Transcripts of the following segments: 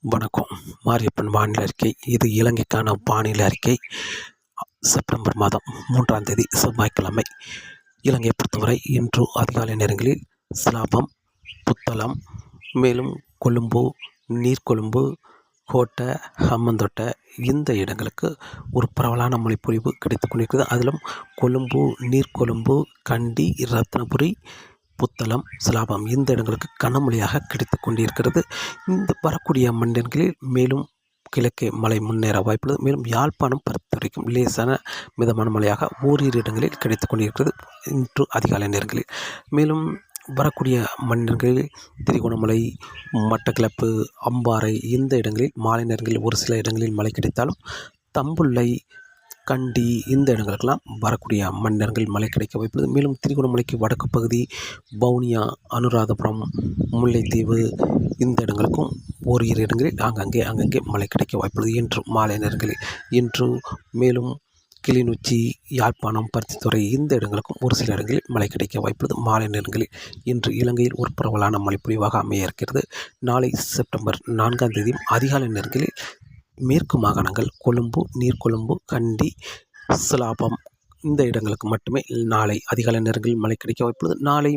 வணக்கம். மாரியப்பன் வானிலை அறிக்கை. இது இலங்கைக்கான வானிலை அறிக்கை. செப்டம்பர் மாதம் மூன்றாம் தேதி செவ்வாய்க்கிழமை. இலங்கையை பொறுத்தவரை இன்று அதிகாலை நேரங்களில் சிலாபம் புத்தளம் மேலும் கொழும்பு நீர்கொழும்பு கோட்டை ஹம்மந்தோட்டை இந்த இடங்களுக்கு ஒரு பரவலான மொழிப்பொழிவு கிடைத்து கொண்டிருக்கிறது. அதிலும் கொழும்பு நீர்கொழும்பு கண்டி ரத்னபுரி புத்தளம் சிலாபம் இந்த இடங்களுக்கு கனமழையாக கிடைத்து கொண்டிருக்கிறது. இந்த வரக்கூடிய மண்டலங்களில் மேலும் கிழக்கே மழை முன்னேற வாய்ப்புள்ளது. மேலும் யாழ்ப்பாணம் பொறுத்த வரைக்கும் லேசான மிதமான மழையாக ஓரிரு இடங்களில் கிடைத்து கொண்டிருக்கிறது இன்று அதிகாலை நேரங்களில். மேலும் வரக்கூடிய மன்னர்களில் திரிகோணமலை மட்டக்கிளப்பு அம்பாறை இந்த இடங்களில் மாலை நேரங்களில் ஒரு சில இடங்களில் மழை கிடைத்தாலும் தம்புள்ளை கண்டி இந்த இடங்களுக்கெல்லாம் வரக்கூடிய மன்னர்கள் மழை கிடைக்க வாய்ப்புள்ளது மேலும் திருகோணமலைக்கு வடக்கு பகுதி வவுனியா அனுராதபுரம் முல்லைத்தீவு இந்த இடங்களுக்கும் ஓரிரு இடங்களில் அங்கங்கே அங்கங்கே மழை கிடைக்க வாய்ப்புள்ளது. இன்று மாலை நேரங்களில் இன்று மேலும் கிளிநொச்சி யாழ்ப்பாணம் பருத்தித்துறை இந்த இடங்களுக்கும் ஒரு சில இடங்களில் மழை கிடைக்க வாய்ப்புள்ளது. மாலை நேரங்களில் இன்று இலங்கையில் ஒரு பரவலான மழைப்பொழிவாக அமைய இருக்கிறது. நாளை செப்டம்பர் நான்காம் தேதி அதிகாலை நேரங்களில் மேற்கு மாகாணங்கள் கொழும்பு நீர்கொழும்பு கண்டி சிலாபம் இந்த இடங்களுக்கு மட்டுமே நாளை அதிகாலை நேரங்களில் மழை கிடைக்க வாய்ப்புள்ளது நாளை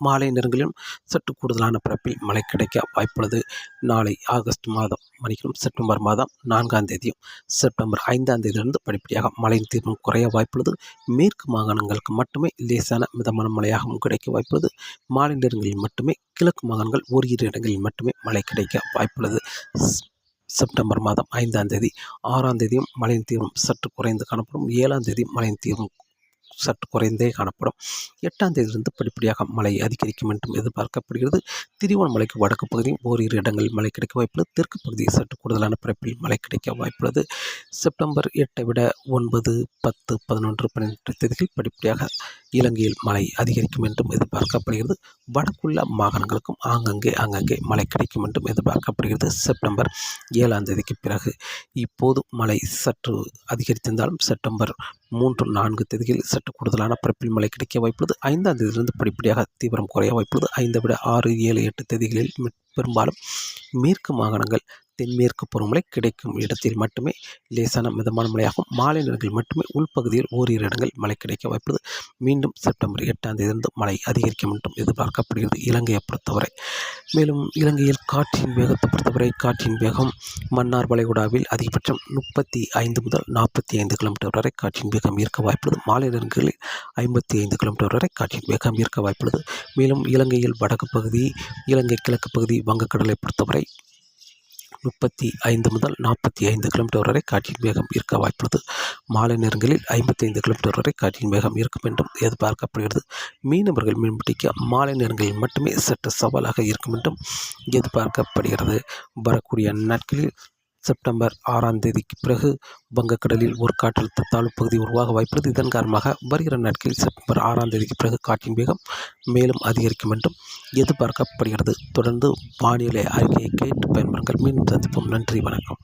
மாலை நேரங்களிலும் சற்று கூடுதலான பரப்பில் மழை கிடைக்க வாய்ப்புள்ளது நாளை ஆகஸ்ட் மாதம் மணிக்கும் செப்டம்பர் மாதம் நான்காம் தேதியும் செப்டம்பர் ஐந்தாம் தேதியிலிருந்து படிப்படியாக மழையின் தீர்வும் குறைய வாய்ப்புள்ளது மேற்கு மாகாணங்களுக்கு மட்டுமே லேசான மிதமான மழையாகவும் கிடைக்க வாய்ப்புள்ளது மாலை நேரங்களில் மட்டுமே கிழக்கு மாகாணங்கள் ஓரிரு இடங்களில் மட்டுமே மழை கிடைக்க வாய்ப்புள்ளது செப்டம்பர் மாதம் ஐந்தாம் தேதி. ஆறாம் தேதியும் மழையின் தீவிரம் சற்று குறைந்து காணப்படும். ஏழாம் தேதி மழையின் தீவிரம் சற்று குறைந்தே காணப்படும். எட்டாம் தேதியிலிருந்து படிப்படியாக மழை அதிகரிக்கும் என்றும் எதிர்பார்க்கப்படுகிறது. திரிவோணமலைக்கு வடக்கு பகுதியும் ஓரிரு இடங்களில் மழை கிடைக்க வாய்ப்புள்ளது. தெற்கு பகுதியில் சற்று கூடுதலான பரப்பில் மழை கிடைக்க வாய்ப்புள்ளது. செப்டம்பர் எட்டை விட ஒன்பது பத்து பதினொன்று பன்னிரெண்டு தேதிகள் படிப்படியாக இலங்கையில் மழை அதிகரிக்கும் என்றும் எதிர்பார்க்கப்படுகிறது. வடக்குள்ள மாகாணங்களுக்கும் ஆங்கங்கே ஆங்கங்கே மழை கிடைக்கும் என்றும் எதிர்பார்க்கப்படுகிறது. செப்டம்பர் ஏழாம் தேதிக்கு பிறகு இப்போது மழை சற்று அதிகரித்திருந்தாலும் செப்டம்பர் மூன்று நான்கு தேதிகளில் சற்று கூடுதலான பரப்பில் மழை கிடைக்க வாய்ப்புள்ளது. ஐந்தாம் தேதியிலிருந்து படிப்படியாக தீவிரம் குறைய வாய்ப்புள்ளது. ஐந்தை விட ஆறு ஏழு எட்டு தேதிகளில் பெரும்பாலும் மேற்கு மாகாணங்கள் தென்மேற்கு பருவமழை கிடைக்கும் இடத்தில் மட்டுமே லேசான மிதமான மழையாகும் மாலை நேரங்களில் மட்டுமே உள்பகுதியில் ஓரிரு இடங்கள் மழை கிடைக்க வாய்ப்புள்ளது. மீண்டும் செப்டம்பர் எட்டாம் தேதியிலிருந்து மழை அதிகரிக்கும் என்றும் எதிர்பார்க்கப்படுகிறது இலங்கையை பொறுத்தவரை. மேலும் இலங்கையில் காற்றின் வேகத்தை பொறுத்தவரை காற்றின் வேகம் மன்னார் வளைகுடாவில் அதிகபட்சம் முப்பத்தி ஐந்து முதல் நாற்பத்தி ஐந்து கிலோமீட்டர் வரை காற்றின் வேகம் இருக்க வாய்ப்புள்ளது. மாலை நேரங்களில் ஐம்பத்தி ஐந்து கிலோமீட்டர் வரை காற்றின் வேகம் இருக்க வாய்ப்புள்ளது. மேலும் இலங்கையில் வடக்கு பகுதி இலங்கை கிழக்கு பகுதி வங்கக்கடலை பொறுத்தவரை முப்பத்தி ஐந்து முதல் நாற்பத்தி ஐந்து கிலோமீட்டர் வரை காற்றின் வேகம் இருக்க வாய்ப்புள்ளது. மாலை நேரங்களில் ஐம்பத்தி ஐந்து கிலோமீட்டர் வரை காற்றின் வேகம் இருக்கும் என்றும் எதிர்பார்க்கப்படுகிறது. மீனவர்கள் மீன்பிடிக்க மாலை நேரங்களில் மட்டுமே சற்று சவாலாக இருக்கும் என்றும் எதிர்பார்க்கப்படுகிறது. வரக்கூடிய நாட்களில் செப்டம்பர் ஆறாம் தேதிக்கு பிறகு வங்கக்கடலில் ஒரு காற்றழுத்த தாழ்வு பகுதி உருவாக வாய்ப்புள்ளது. இதன் காரணமாக வருகிற நாட்களில் செப்டம்பர் ஆறாம் தேதிக்கு பிறகு காற்றின் வேகம் மேலும் அதிகரிக்கும் என்றும் எதிர்பார்க்கப்படுகிறது. தொடர்ந்து வானிலை அறிக்கையை கேட்டு பயன்பெறுங்கள். மீண்டும் சந்திப்போம். நன்றி. வணக்கம்.